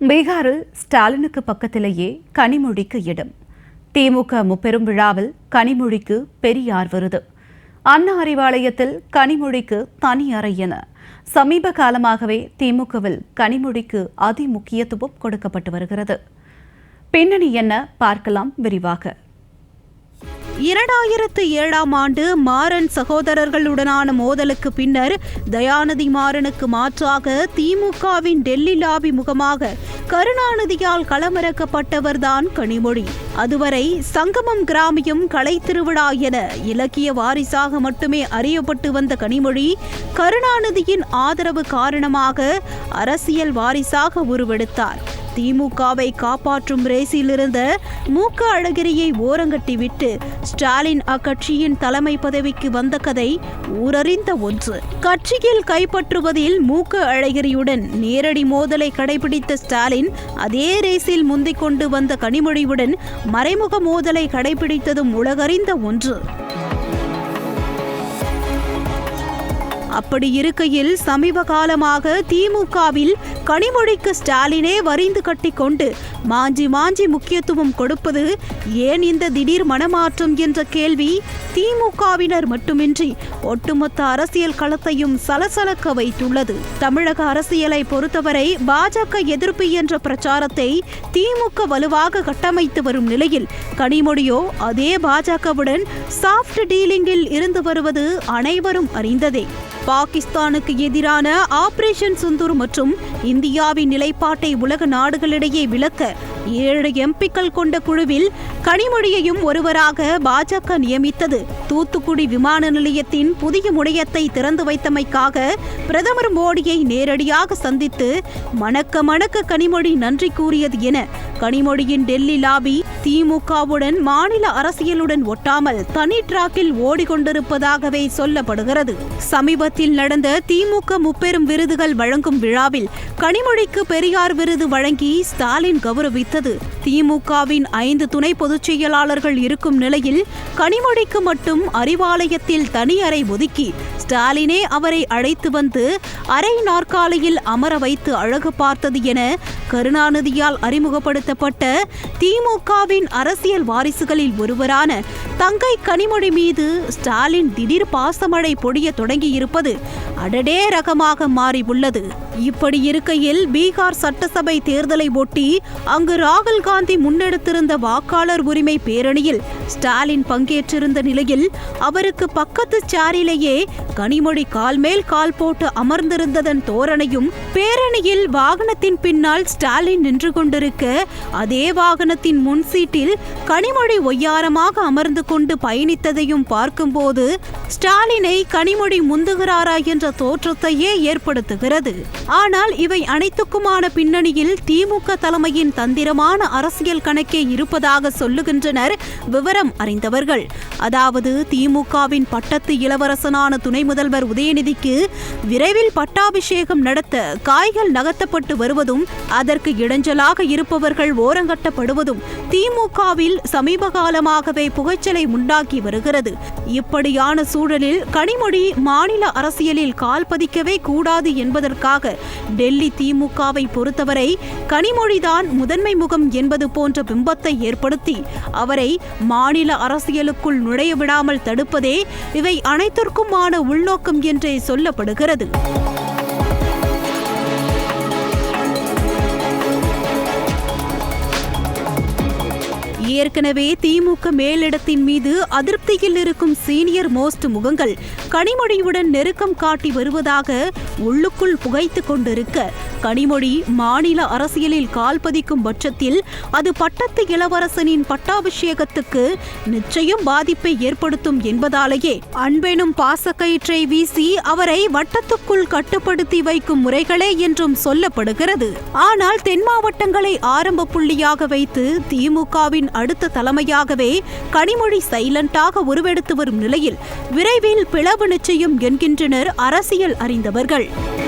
பீகாரில் ஸ்டாலினுக்கு பக்கத்திலேயே கனிமொழிக்கு இடம். திமுக முப்பெரும் விழாவில் கனிமொழிக்கு பெரியார் விருது. அண்ணா அறிவாலயத்தில் கனிமொழிக்கு தனி அறை என. சமீப காலமாகவே திமுகவில் கனிமொழிக்கு அதி முக்கியத்துவம் கொடுக்கப்பட்டு வருகிறது. பின்னணி என்ன பார்க்கலாம் விரிவாக. இரண்டாயிரத்து ஏழாம் ஆண்டு மாறன் சகோதரர்களுடனான மோதலுக்கு பின்னர் தயாநிதி மாறனுக்கு மாற்றாக திமுகவின் டெல்லி லாபி முகமாக கருணாநிதியால் களமிறக்கப்பட்டவர்தான் கனிமொழி. அதுவரை சங்கமம் கிராமியம் கலை திருவிழா என இலக்கிய வாரிசாக மட்டுமே அறியப்பட்டு வந்த கனிமொழி கருணாநிதியின் ஆதரவு காரணமாக அரசியல் வாரிசாக உருவெடுத்தார். திமுகவை காப்பாற்றும் ரேசிலிருந்த மூக்க அழகிரியை ஓரங்கட்டிவிட்டு ஸ்டாலின் அக்கட்சியின் தலைமை பதவிக்கு வந்த கதை ஊரறிந்த ஒன்று. கட்சியில் கைப்பற்றுவதில் மூக்க அழகிரியுடன் நேரடி மோதலை கடைபிடித்த ஸ்டாலின் அதே ரேஸில் முந்திக் கொண்டு வந்த கனிமொழியுடன் மறைமுக மோதலை கடைபிடித்ததும் உலகறிந்த ஒன்று. அப்படி இருக்கையில் சமீப காலமாக திமுகவில் கனிமொழிக்கு ஸ்டாலினே வரிந்து கட்டிக்கொண்டு மாஞ்சி மாஞ்சி முக்கியத்துவம் கொடுப்பது ஏன் இந்த திடீர் மனமாற்றம் என்ற கேள்வி திமுகவினர் மட்டுமின்றி ஒட்டுமொத்த அரசியல் களத்தையும் சலசலக்க வைத்துள்ளது. தமிழக அரசியலை பொறுத்தவரை பாஜக எதிர்ப்பு என்ற பிரச்சாரத்தை திமுக வலுவாக கட்டமைத்து வரும் நிலையில் கனிமொழியோ அதே பாஜகவுடன் சாஃப்ட் டீலிங்கில் இருந்து வருவது அனைவரும் அறிந்ததே. பாகிஸ்தானுக்கு எதிரான ஆபரேஷன் சுந்தூர் மற்றும் இந்தியாவின் நிலைப்பாட்டை உலக நாடுகளிடையே விளக்க ஏழு எம்பிக்கள் கொண்ட குழுவில் கனிமொழியையும் ஒருவராக பாஜக நியமித்தது. தூத்துக்குடி விமான நிலையத்தின் புதிய முனையத்தை திறந்து வைத்தமைக்காக பிரதமர் மோடியை நேரடியாக சந்தித்து மணக்க மணக்க கனிமொழி நன்றி கூறியது என கனிமொழியின் டெல்லி லாபி திமுகவுடன் மாநில அரசியலுடன் ஒட்டாமல் தனி டிராக்கில் ஓடிக்கொண்டிருப்பதாகவே சொல்லப்படுகிறது. சமீபத்தில் நடந்த திமுக முப்பெரும் விருதுகள் வழங்கும் விழாவில் கனிமொழிக்கு பெரியார் விருது வழங்கி ஸ்டாலின் கௌரவித்தது திமுகவின் ஐந்து துணை பொதுச் செயலாளர்கள் இருக்கும் நிலையில் கனிமொழிக்கு மட்டும் அறிவாலயத்தில் தனி அறை ஒதுக்கி ஸ்டாலினே அவரை அழைத்து வந்து அரை நாற்காலியில் அமர வைத்து அழகு பார்த்தது என கருணாநிதியால் அறிமுகப்படுத்தப்பட்ட திமுகவின் அரசியல் வாரிசுகளில் ஒருவரான தங்கை கனிமொழி மீது ஸ்டாலின் திடீர் பாசமழை பொழிய தொடங்கியிருப்பது அடடே ரகமாக மாறியுள்ளது இப்படி இருக்கையில் பீகார் சட்டசபை தேர்தலை ஒட்டி அங்கு ராகுல் காந்தி முன்னெடுத்திருந்த வாக்காளர் உரிமை பேரணியில் ஸ்டாலின் பங்கேற்றிருந்த நிலையில் அவருக்கு பக்கத்து சாரிலேயே கனிமொழி கால் மேல் கால் போட்டு அமர்ந்திருந்ததன் தோரணையும் பேரணியில் வாகனத்தின் பின்னால் ஸ்டாலின் நின்று கொண்டிருக்க அதே வாகனத்தின் முன் சீட்டில் கனிமொழி ஒய்யாரமாக அமர்ந்து கொண்டு பயணித்ததையும் பார்க்கும்போது ஸ்டாலினை கனிமொழி முந்துகிறாரா என்ற தோற்றத்தையே ஏற்படுத்துகிறது. ஆனால் இவை அனைத்துக்குமான பின்னணியில் திமுக தலைமையின் தந்திரமான அரசியல் கணக்கே இருப்பதாக சொல்லுகின்றனர் விவரம் அறிந்தவர்கள். அதாவது திமுகவின் பட்டத்து இளவரசனான துணை முதல்வர் உதயநிதிக்கு விரைவில் பட்டாபிஷேகம் நடத்த காய்கள் நகர்த்தப்பட்டு வருவதும் அதற்கு இடைஞ்சலாக இருப்பவர்கள் ஓரங்கட்டப்படுவதும் திமுகவில் சமீப காலமாகவே புகைச்சலை உண்டாக்கி வருகிறது. இப்படியான சூழலில் கனிமொழி மாநில அரசியலில் கால் பதிக்கவே கூடாது என்பதற்காக டெல்லி திமுகவை பொறுத்தவரை கனிமொழிதான் முதன்மை முகம் என்பது போன்ற பிம்பத்தை ஏற்படுத்தி அவரை மாநில அரசியலுக்குள் நுழைய விடாமல் தடுப்பதே இவை அனைத்திற்குமான உள்நோக்கம் என்றே சொல்லப்படுகிறது. ஏற்கனவே திமுக மேலிடத்தின் மீது அதிருப்தியில் இருக்கும் சீனியர் மோஸ்ட் முகங்கள் கனிமொழியுடன் நெருக்கம் காட்டி வருவதாக உள்ளுக்குள் புகைத்து கொண்டிருக்க கனிமொழி மாநில அரசியலில் கால் பதிக்கும் பட்சத்தில் அது பட்டத்து இளவரசனின் பட்டாபிஷேகத்துக்கு நிச்சயம் பாதிப்பை ஏற்படுத்தும் என்பதாலேயே அன்பெனும் பாசக்கயிற்றை வீசி அவரை வட்டத்துக்குள் கட்டுப்படுத்தி வைக்கும் முறைகளே என்றும் சொல்லப்படுகிறது. ஆனால் தென் மாவட்டங்களை ஆரம்ப புள்ளியாக வைத்து திமுகவின் அடுத்த தலைமையாகவே கனிமொழி சைலண்டாக உருவெடுத்து வரும் நிலையில் விரைவில் பிளவு நிச்சயம் என்கின்றனர் அரசியல் அறிந்தவர்கள். Day.